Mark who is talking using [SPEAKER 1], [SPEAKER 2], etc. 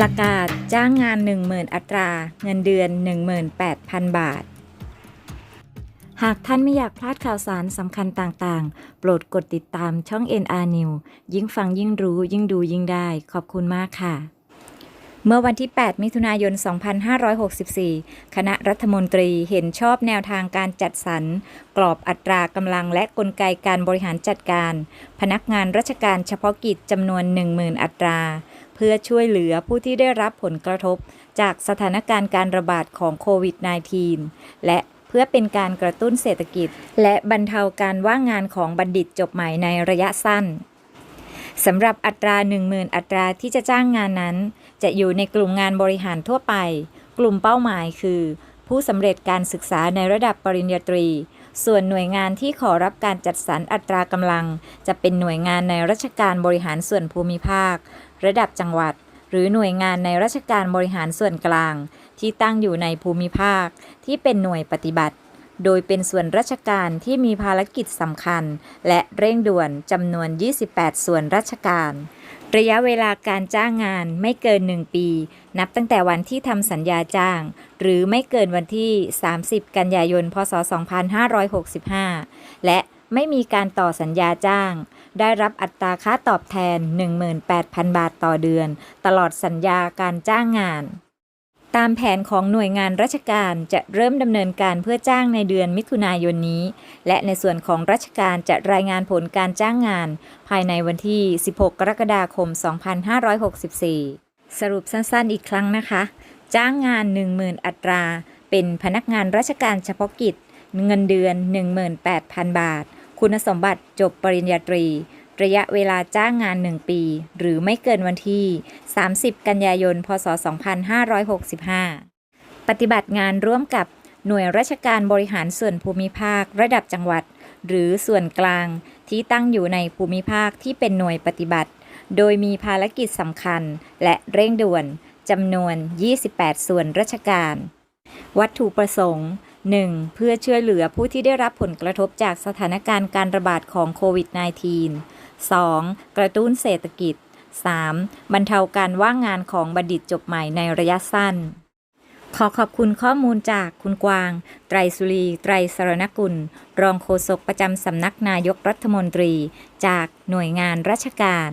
[SPEAKER 1] ประกาศจ้างงาน 10,000 อัตรา เงินเดือน 18,000 บาท หากท่านไม่อยากพลาดข่าวสารสำคัญต่างๆ โปรดกดติดตามช่อง NR New ยิ่งฟังยิ่งรู้ยิ่งดูยิ่งได้ ขอบคุณมากค่ะ เมื่อวันที่ 8 มิถุนายน 2564 คณะรัฐมนตรีเห็นชอบแนวทางการจัดสรร กรอบอัตรากำลังและกลไกการบริหารจัดการ พนักงานราชการเฉพาะกิจจำนวน 10,000 อัตรา เพื่อช่วยเหลือผู้ที่ได้รับผลกระทบจากสถานการณ์การระบาดของโควิด -19 และเพื่อเป็นการกระตุ้นเศรษฐกิจ และบรรเทาการว่างงานของบัณฑิตจบใหม่ในระยะสั้นสำหรับอัตรา 10,000 อัตราที่จะจ้างงานนั้น จะอยู่ในกลุ่มงานบริหารทั่วไป กลุ่มเป้าหมายคือ ผู้สำเร็จการศึกษาในระดับปริญญาตรี ส่วนหน่วยงานที่ขอรับการจัดสรรอัตรากำลัง จะเป็นหน่วยงานในราชการบริหารส่วนภูมิภาค ระดับจังหวัด หรือหน่วยงานในราชการบริหารส่วนกลาง ที่ตั้งอยู่ในภูมิภาค ที่เป็นหน่วยปฏิบัติ โดยเป็นส่วนราชการที่มีภารกิจสำคัญ และเร่งด่วนจำนวน 28 ส่วนราชการ ระยะเวลาการจ้างงานไม่เกิน 1 ปี นับตั้งแต่วันที่ทำสัญญาจ้าง หรือไม่เกินวันที่ 30 กันยายน พศ 2565 และไม่มีการต่อสัญญาจ้าง ได้รับอัตราค่าตอบแทน 18,000 บาทต่อเดือน ตลอดสัญญาการจ้างงาน ตามแผนของหน่วยงานราชการจะเริ่มดำเนินการเพื่อจ้างในเดือนมิถุนายนนี้ และในส่วนของราชการจะรายงานผลการจ้างงาน ภายในวันที่ 16 กรกฎาคม 2564 สรุปสั้นๆอีกครั้งนะคะ จ้างงาน 10,000 อัตรา เป็นพนักงานราชการเฉพาะกิจ เงินเดือน 18,000 บาท คุณสมบัติจบปริญญาตรี ระยะเวลาจ้างงาน 1 ปี หรือไม่เกินวันที่ 30 กันยายน พศ 2565 ปฏิบัติงานร่วมกับหน่วยราชการบริหารส่วนภูมิภาค ระดับจังหวัด หรือส่วนกลางที่ตั้งอยู่ในภูมิภาคที่เป็นหน่วยปฏิบัติ โดยมีภารกิจสำคัญและเร่งด่วนจำนวน 28 ส่วนราชการ วัตถุประสงค์ 1. เพื่อช่วยเหลือผู้ที่ได้รับผลกระทบจากสถานการณ์การระบาดของโควิด -19 2. กระตุ้นเศรษฐกิจ 3. บรรเทาการว่างงานของบัณฑิตจบใหม่ในระยะสั้น ขอขอบคุณข้อมูลจากคุณกวาง ไตรสุรี ไตรสรณกุล รองโฆษกประจำสำนักนายกรัฐมนตรี จากหน่วยงานราชการ